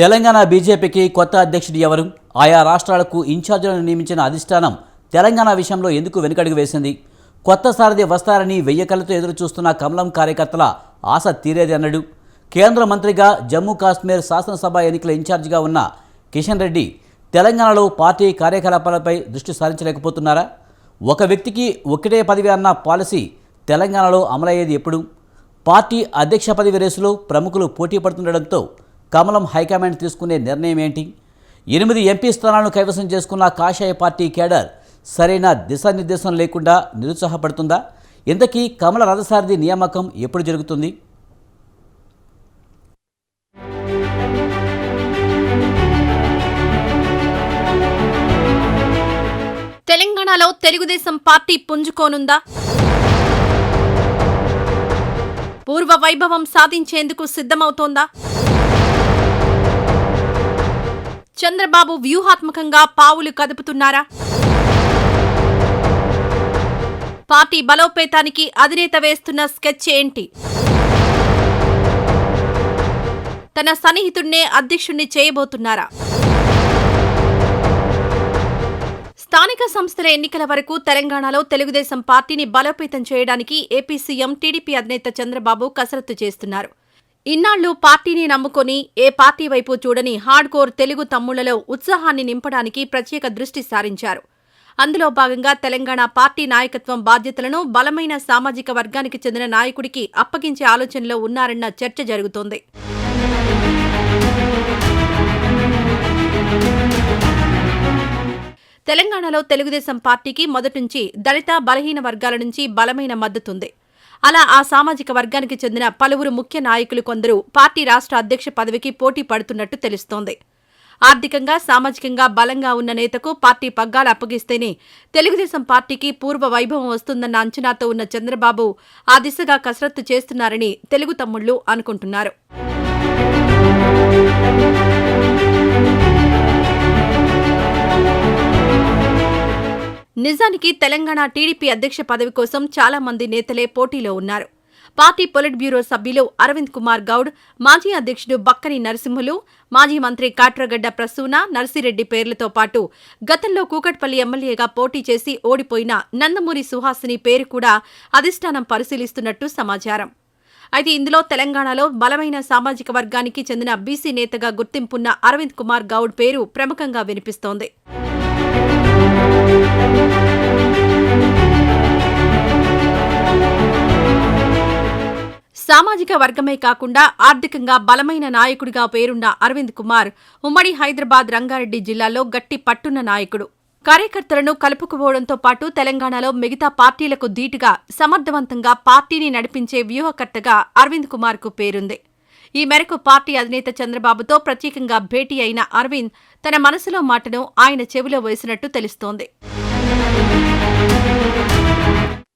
తెలంగాణ బీజేపీకి కొత్త అధ్యక్షుడు ఎవరు? ఆయా రాష్ట్రాలకు ఇన్ఛార్జీలను నియమించిన అధిష్టానం తెలంగాణ విషయంలో ఎందుకు వెనుకడుగు వేసింది? కొత్త సారథి వస్తారని వెయ్యి కళ్ళతో ఎదురు చూస్తున్న కమలం కార్యకర్తల ఆశ తీరేది అన్నాడు. కేంద్ర మంత్రిగా జమ్మూ కాశ్మీర్ శాసనసభ ఎన్నికల ఇన్ఛార్జిగా ఉన్న కిషన్ రెడ్డి తెలంగాణలో పార్టీ కార్యకలాపాలపై దృష్టి సారించలేకపోతున్నారా? ఒక వ్యక్తికి ఒకటే పదవి అన్న పాలసీ తెలంగాణలో అమలయ్యేది ఎప్పుడు? పార్టీ అధ్యక్ష పదవి రేసులో ప్రముఖులు పోటీ పడుతుండడంతో కమలం హైకమాండ్ తీసుకునే నిర్ణయం ఏంటి? ఎనిమిది ఎంపీ స్థానాలను కైవసం చేసుకున్న కాషాయ పార్టీ కేడర్ సరైన దిశానిర్దేశం లేకుండా నిరుత్సాహపడుతుందా? ఇంతకీ కమల రథసారథి నియామకం ఎప్పుడు జరుగుతుంది? తెలంగాణలో తెలుగుదేశం పార్టీ పుంజుకోనుందా? పూర్వ వైభవం సాధించేందుకు సిద్ధమవుతోందా? చంద్రబాబు వ్యూహాత్మకంగా పావులు కదుపుతున్నారా? పార్టీ బలోపేతానికి అధినేత వేస్తున్న స్కెచ్ ఏంటి? తన సన్నిహితుడినే అధ్యక్షుణ్ణి చేయబోతున్నారా? స్థానిక సంస్థల ఎన్నికల వరకు తెలంగాణలో తెలుగుదేశం పార్టీని బలోపేతం చేయడానికి ఏపీ సీఎం టీడీపీ అధినేత చంద్రబాబు కసరత్తు చేస్తున్నారు. ఇన్నాళ్ళు పార్టీని నమ్ముకొని ఏ పార్టీ వైపు చూడని హార్డ్కోర్ తెలుగు తమ్ముళ్ళలో ఉత్సాహాన్ని నింపడానికి ప్రత్యేక దృష్టి సారించారు. అందులో భాగంగా తెలంగాణ పార్టీ నాయకత్వం బాధ్యతలను బలమైన సామాజిక వర్గానికి చెందిన నాయకుడికి అప్పగించే ఆలోచనలో ఉన్నారన్న చర్చ జరుగుతోంది. తెలంగాణలో తెలుగుదేశం పార్టీకి మొదటి దళిత బలహీన వర్గాల నుంచి బలమైన మద్దతుంది అలా ఆ సామాజిక వర్గానికి చెందిన పలువురు ముఖ్య నాయకులు కొందరు పార్టీ రాష్ట్ర అధ్యక్ష పదవికి పోటీ పడుతున్నట్టు తెలుస్తోంది. ఆర్థికంగా సామాజికంగా బలంగా ఉన్న నేతకు పార్టీ పగ్గాలు అప్పగిస్తేనే తెలుగుదేశం పార్టీకి పూర్వ వైభవం వస్తుందన్న అంచనాతో ఉన్న చంద్రబాబు ఆ దిశగా కసరత్తు చేస్తున్నారని తెలుగు తమ్ముళ్ళు అనుకుంటున్నారు. నిజానికి తెలంగాణ టీడీపీ అధ్యక్ష పదవి కోసం చాలా మంది నేతలే పోటీలో ఉన్నారు. పార్టీ పొలిట్ బ్యూరో సభ్యులు అరవింద్ కుమార్ గౌడ్ మాజీ అధ్యక్షుడు బక్కని నరసింహులు మాజీ మంత్రి కాట్రగడ్డ ప్రసూన నర్సిరెడ్డి పేర్లతో పాటు గతంలో కూకట్పల్లి ఎమ్మెల్యేగా పోటీ చేసి ఓడిపోయిన నందమూరి సుహాసిని పేరు కూడా అధిష్టానం పరిశీలిస్తున్నట్టు సమాచారం. అయితే ఇందులో తెలంగాణలో బలమైన సామాజిక వర్గానికి చెందిన బీసీ నేతగా గుర్తింపున్న అరవింద్ కుమార్ గౌడ్ పేరు ప్రముఖంగా వినిపిస్తోంది. సామాజిక వర్గమే కాకుండా ఆర్థికంగా బలమైన నాయకుడిగా పేరున్న అరవింద్ కుమార్ ఉమ్మడి హైదరాబాద్ రంగారెడ్డి జిల్లాలో గట్టి పట్టున్న నాయకుడు. కార్యకర్తలను కలుపుకుపోవడంతో పాటు తెలంగాణలో మిగతా పార్టీలకు ధీటుగా సమర్థవంతంగా పార్టీని నడిపించే వ్యూహకర్తగా అరవింద్ కుమార్కు పేరుంది. ఈ మేరకు పార్టీ అధినేత చంద్రబాబుతో ప్రత్యేకంగా భేటీ అయిన అరవింద్ తన మనసులో మాటను ఆయన చెవిలో వేసినట్టు తెలుస్తోంది.